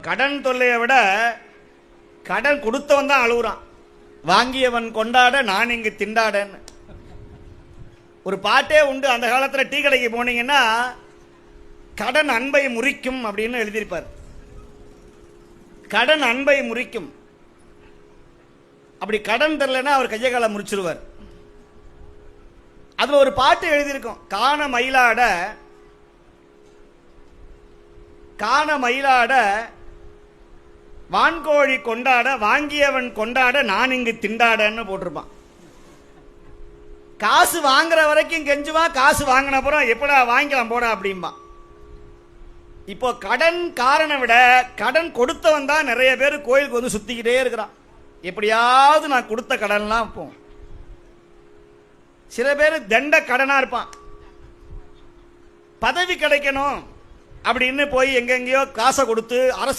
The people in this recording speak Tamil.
கடன் தொல்லையை விட கடன் கொடுத்தவன் தான் அழுகுறான். வாங்கியவன் கொண்டாட நான் இங்கு திண்டாடன்னு. ஒரு பாட்டே உண்டு. அந்த காலத்துல டீ கடைக்கு போனீங்கன்னா கடன் அன்பை முறிக்கும் அப்படின்னு எழுதியிருப்பார். கடன் அன்பை முறிக்கும். அப்படி கடன் தரலைன்னா அவர் கையை காலை முறிச்சிருவார். அதில் ஒரு பாட்டு எழுதியிருக்கும். காண மயிலாட காண மயிலாட வான்கோழி கொண்டாட வாங்கியவன் கொண்டாட நான் இங்கு திண்டாடன்னு போட்டிருப்பான். காசு வாங்குற வரைக்கும் கெஞ்சுவான் காசு வாங்கின அப்புறம் எப்படா வாங்கிக்கலாம் போடா அப்படிம்பா இப்போ கடன் காரனை விட கடன் கொடுத்தவன் தான் நிறைய பேர் கோயிலுக்கு வந்து சுத்திக்கிட்டே இருக்கிறான். எப்படியாவது நான் கொடுத்த கடன்லாம் இப்போ சில பேர் தண்ட கடனா இருப்பான். பதவி கிடைக்கணும் அப்படின்னு போய் எங்கெங்கேயோ காசை கொடுத்து அரசு